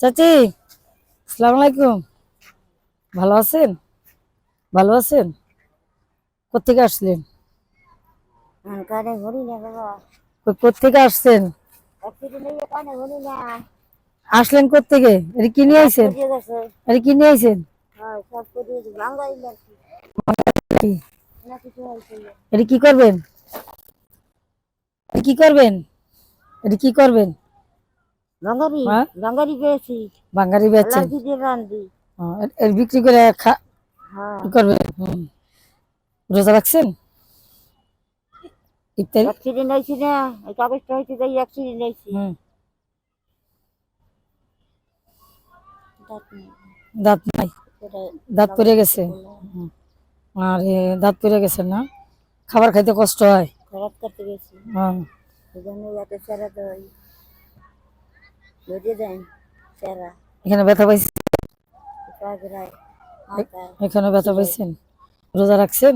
চাচি আসসালামু আলাইকুম। ভালো আছেন? ভালো আছেন? কোথেকে আসলেন? কোত্থেকে আসছেন? আসলেন কোথেকে এটা কি নিয়ে আইছেন? এটা কি নিয়ে আইছেন? হ্যাঁ এটা কি করবেন? কি করবেন? এটা কি করবেন? হ্যাঁ? পেয়েছি বেচছেন রান্ধি এর- বিক্রি করে খা হ্যাঁ। কি রোজা রাখছেন? ইফতারি? অ্যাক্সিডেন্ট হয়েছি না এই কাগজটা হয়েছে তাই অ্যাক্সিডেন্ট হয়েছি দাঁত নাই। দাঁত পড়ে গেছে। আর দাঁত পড়ে গেছে না? খাবার খাইতে কষ্ট হয়? খরাত করতে গেছি। হ্যাঁ এই জন্য যাতে এখানে ব্যথা পাইছেন? এখানে ব্যথা পাইছেন? রোজা রাখছেন?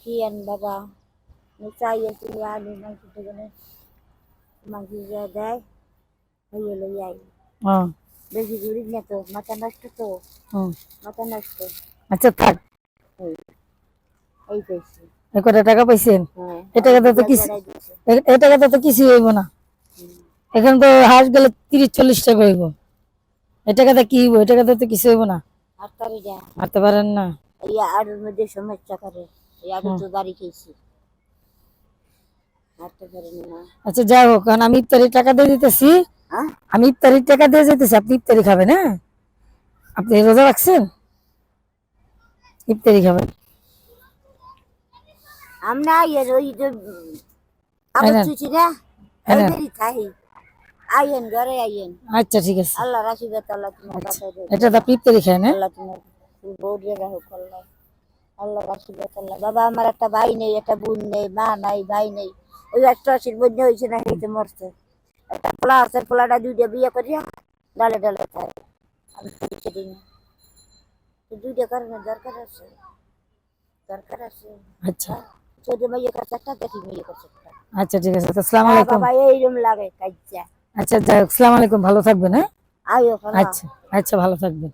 কি আন বাবা? চাই আছি আলু মাংস মাংস দেয় হইয়ে লই আই। বেশি ঘুরি না তো মাথা নষ্ট তো। মাথা নষ্ট। আচ্ছা থাক। এই পেয়েছি এ কটা টাকা পাইছেন? হ্যাঁ এ টাকাতে তো কিছু। এ- টাকাতে তো কিছু হইব না। এখন তো হাঁস গেলে তিরিশ চল্লিশ টাকা হইব। এ টাকাতে কি হইব? এটা টাকাতে তো কিছু হইব না। হারতে পারেন না। এই আড়ুর মধ্যে সমস্যা করে। এই আড়ু তো বাড়ি খেয়েছি। হাঁটতে পারি না। আচ্ছা যাই হোক কারণ আমি ইফতারি টাকা দিয়ে দিতেছি। হ্যাঁ? আমি ইফতারির টাকা দিয়ে যেতেছি। আপনি ইফতারি খাবেন হ্যাঁ? আপনি রোজা রাখছেন? ইফতারি খাবেন। আমরা ওই যে আবার আইনেন। চুচি আইয়েন ঘরে আইয়েন। আচ্ছা ঠিক আছে। আল্লাহ রাশিদাত আল্লাহ তোমার বাসায় দেবে। এটা তো আপনি ইফতারি খায় না? আল্লাহ তোমার আল্লাহ। আল্লাহ রাশিদাত আল্লাহ। বাবা আমার একটা ভাই নেই একটা বোন নেই মা নাই ভাই নেই। ওই একটা আশির মধ্যে হয়েছে না মরছে। একটা পোলা আছে পোলাটা দুইটা বিয়ে করিয়া ডালে ডালে খায়। আমি দিই না। দুইটা কারণে দরকার আছে। দরকার আছে। আচ্ছা। চোদ্দ মেয়ে করছে একটা দেখি মেয়ে একটা। আচ্ছা ঠিক আছে। আসসালামু হ্যাঁ, আলাইকুম বাবা এইরকম লাগে কাজ্জা আচ্ছা যাই হোক আলাইকুম ভালো থাকবেন হ্যাঁ? আচ্ছা আচ্ছা ভালো থাকবেন।